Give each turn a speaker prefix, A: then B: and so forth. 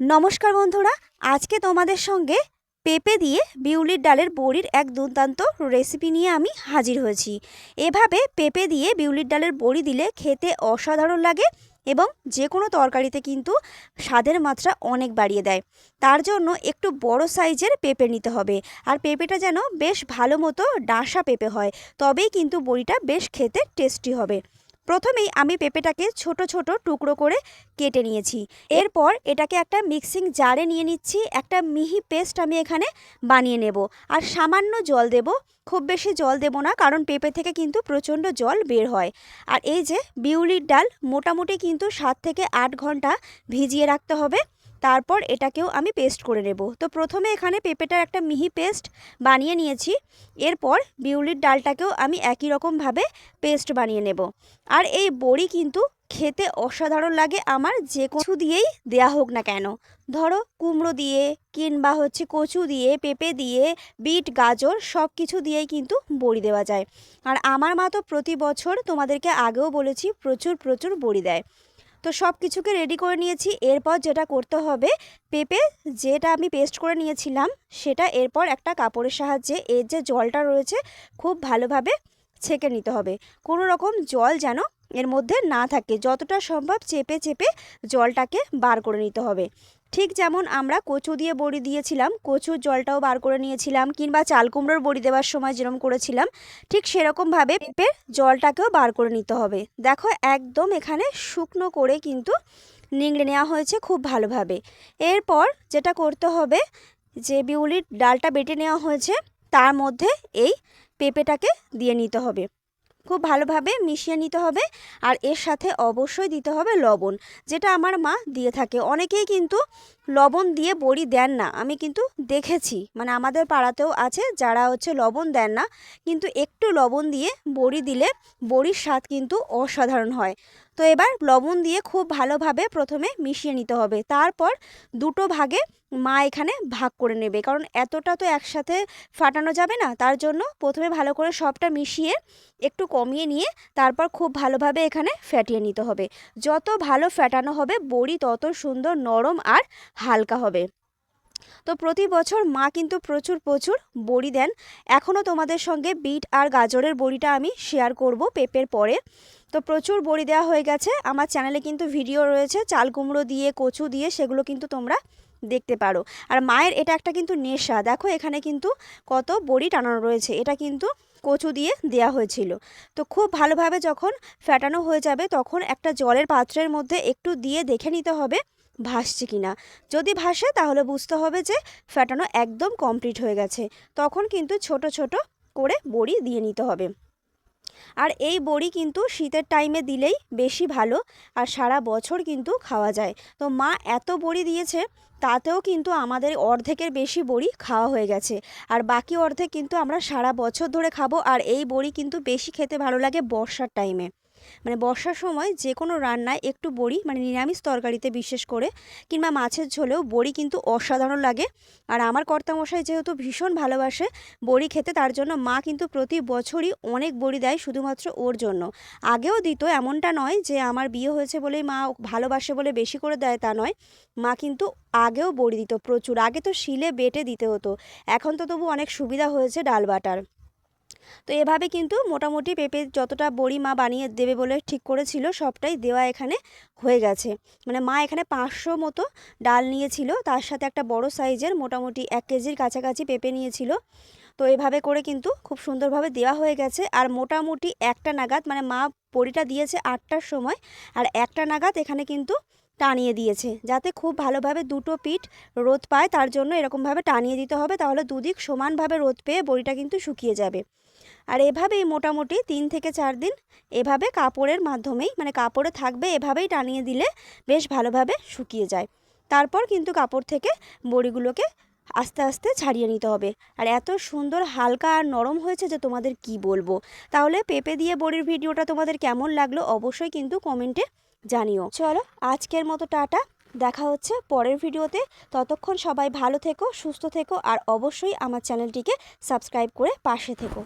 A: নমস্কার বন্ধুরা, আজকে তোমাদের সঙ্গে পেঁপে দিয়ে বিউলির ডালের বড়ির এক দুর্দান্ত রেসিপি নিয়ে আমি হাজির হয়েছি। এভাবে পেঁপে দিয়ে বিউলির ডালের বড়ি দিলে খেতে অসাধারণ লাগে এবং যে কোনো তরকারিতে কিন্তু স্বাদের মাত্রা অনেক বাড়িয়ে দেয়। তার জন্য একটু বড় সাইজের পেঁপে নিতে হবে। আর পেঁপেটা যেন বেশ ভালো মতো ডাঁসা পেঁপে হয়, তবেই কিন্তু বড়িটা বেশ খেতে টেস্টি হবে। প্রথমেই আমি পেঁপেটাকে ছোট ছোট টুকরো করে কেটে নিয়েছি। এরপর এটাকে একটা মিক্সিং জারে নিয়ে নিচ্ছি। একটা মিহি পেস্ট আমি এখানে বানিয়ে নেব। আর সামান্য জল দেব। খুব বেশি জল দেব না, কারণ পেঁপে থেকে কিন্তু প্রচণ্ড জল বের হয়। আর এই যে বিউলির ডাল মোটামুটি কিন্তু সাত থেকে আট ঘণ্টা ভিজিয়ে রাখতে হবে। তারপর এটাকেও আমি পেস্ট করে নেব। তো প্রথমে এখানে পেঁপেটার একটা মিহি পেস্ট বানিয়ে নিয়েছি। এরপর বিউলির ডালটাকেও আমি একই রকমভাবে পেস্ট বানিয়ে নেব। আর এই বড়ি কিন্তু খেতে অসাধারণ লাগে, আমার যে কিছু দিয়েই দেয়া হোক না কেন। ধরো কুমড়ো দিয়ে কিংবা হচ্ছে কচু দিয়ে, পেঁপে দিয়ে, বিট, গাজর সব কিছু দিয়েই কিন্তু বড়ি দেওয়া যায়। আর আমার মা তো প্রতি বছর তোমাদেরকে আগেও বলেছি প্রচুর প্রচুর বড়ি দেয়। তো সব কিছুকে রেডি করে নিয়েছি। এরপর যেটা করতে হবে, পেঁপে যেটা আমি পেস্ট করে নিয়েছিলাম, সেটা এরপর একটা কাপড়ের সাহায্যে এর যে জলটা রয়েছে, খুব ভালোভাবে ছেঁকে নিতে হবে। কোনো রকম জল যেন এর মধ্যে না থাকে। যতটা সম্ভব চেপে চেপে জলটাকে বার করে নিতে হবে। ঠিক যেমন আমরা কচু দিয়ে বড়ি দিয়েছিলাম, কচুর জলটাও বার করে নিয়েছিলাম কিংবা চাল কুমড়োর বড়ি দেওয়ার সময় যেরকম করেছিলাম, ঠিক সেরকমভাবে পেঁপের জলটাকেও বার করে নিতে হবে। দেখো একদম এখানে শুকনো করে কিন্তু নিংড়ে নেওয়া হয়েছে খুব ভালোভাবে। এরপর যেটা করতে হবে, যে বিউলির ডালটা বেটে নেওয়া হয়েছে, তার মধ্যে এই পেঁপেটাকে দিয়ে নিতে হবে। খুব ভালোভাবে মিশিয়ে নিতে হবে আর এর সাথে অবশ্যই দিতে হবে লবণ, যেটা আমার মা দিয়ে থাকে। অনেকেই কিন্তু লবণ দিয়ে বড়ি দেন না। আমি কিন্তু দেখেছি মানে আমাদের পাড়াতেও আছে যারা হচ্ছে লবণ দেন না, কিন্তু একটু লবণ দিয়ে বড়ি দিলে বড়ির স্বাদ কিন্তু অসাধারণ হয়। তো এবার লবণ দিয়ে খুব ভালোভাবে প্রথমে মিশিয়ে নিতে হবে। তারপর দুটো ভাগে মা এখানে ভাগ করে নেবে। কারণ এতটা তো একসাথে ফাটানো যাবে না। তার জন্য প্রথমে ভালো করে সবটা মিশিয়ে একটু কমিয়ে নিয়ে তারপর খুব ভালোভাবে এখানে ফ্যাটিয়ে নিতে হবে। যত ভালো ফ্যাটানো হবে, বড়ি তত সুন্দর নরম আর হালকা হবে। তো প্রতি বছর মা কিন্তু প্রচুর প্রচুর বড়ি দেন। এখনও তোমাদের সঙ্গে বিট আর গাজরের বড়িটা আমি শেয়ার করব পেঁপের পরে। তো প্রচুর বড়ি দেওয়া হয়ে গেছে। আমার চ্যানেলে কিন্তু ভিডিও রয়েছে। চাল কুমড়ো দিয়ে, কচু দিয়ে, সেগুলো কিন্তু তোমরা দেখতে পারো। আর মায়ের এটা একটা কিন্তু নেশা। দেখো এখানে কিন্তু কত বড়ি টানানো রয়েছে। এটা কিন্তু কচু দিয়ে দেয়া হয়েছিল। তো খুব ভালোভাবে যখন ফ্যাটানো হয়ে যাবে, তখন একটা জলের পাত্রের মধ্যে একটু দিয়ে দেখে নিতে হবে ভাসছে কিনা। যদি ভাসে, তাহলে বুঝতে হবে যে ফ্যাটানো একদম কমপ্লিট হয়ে গেছে। তখন কিন্তু ছোট ছোট করে বড়ি দিয়ে নিতে হবে। আর এই বড়ি কিন্তু শীতের টাইমে দিলেই বেশি ভালো, আর সারা বছর কিন্তু খাওয়া যায়। তো মা এত বড়ি দিয়েছে, তাতেও কিন্তু আমাদের অর্ধেকের বেশি বড়ি খাওয়া হয়ে গেছে। আর বাকি অর্ধেক কিন্তু আমরা সারা বছর ধরে খাব, আর এই বড়ি কিন্তু বেশি খেতে ভালো লাগে বর্ষার টাইমে মানে বর্ষার সময় যে কোনো রান্নায় একটু বড়ি মানে নিরামিষ তরকারিতে বিশেষ করে, কিংবা মাছের ঝোলেও বড়ি কিন্তু অসাধারণ লাগে। আর আমার কর্তামশাই যেহেতু ভীষণ ভালোবাসে বড়ি খেতে, তার জন্য মা কিন্তু প্রতি বছরই অনেক বড়ি দেয় শুধুমাত্র ওর জন্য। আগেও দিত, এমনটা নয় যে আমার বিয়ে হয়েছে বলেই মা ভালোবাসে বলে বেশি করে দেয় তা নয়। মা কিন্তু আগেও বড়ি দিত প্রচুর। আগে তো শিলে বেটে দিতে হতো। এখন তো তবু অনেক সুবিধা হয়েছে ডাল বাটার। তো এভাবে কিন্তু মোটামুটি পেঁপে যতটা বড়ি মা বানিয়ে দেবে বলে ঠিক করেছিল, সবটাই দেওয়া এখানে হয়ে গেছে। মানে মা এখানে পাঁচশো মতো ডাল নিয়েছিল, তার সাথে একটা বড় সাইজের মোটামুটি এক কেজির কাছাকাছি পেঁপে নিয়েছিল। তো এভাবে করে কিন্তু খুব সুন্দরভাবে দেওয়া হয়ে গেছে। আর মোটামুটি একটা নাগাদ মানে মা বড়িটা দিয়েছে আটটার সময়, আর একটা নাগাদ এখানে কিন্তু টানিয়ে দিয়েছে। যাতে খুব ভালোভাবে দুটো পিঠ রোদ পায়, তার জন্য এরকমভাবে টানিয়ে দিতে হবে, তাহলে দুদিক সমানভাবে রোদ পেয়ে বড়িটা কিন্তু শুকিয়ে যাবে। আর এভাবেই মোটামুটি তিন থেকে চার দিন এভাবে কাপড়ের মাধ্যমেই মানে কাপড়ে থাকবে এভাবেই টানিয়ে দিলে বেশ ভালোভাবে শুকিয়ে যায়। তারপর কিন্তু কাপড় থেকে বড়িগুলোকে আস্তে আস্তে ছাড়িয়ে নিতে হবে। আর এত সুন্দর হালকা আর নরম হয়েছে যে তোমাদের কি বলব? তাহলে পেঁপে দিয়ে বড়ির ভিডিওটা তোমাদের কেমন লাগল অবশ্যই কিন্তু কমেন্টে জানিও। চলো, আজকের মতো টাটা। দেখা হচ্ছে পরের ভিডিওতে। ততক্ষণ সবাই ভালো থেকো, সুস্থ থেকো, আর অবশ্যই আমার চ্যানেলটিকে সাবস্ক্রাইব করে পাশে থেকো।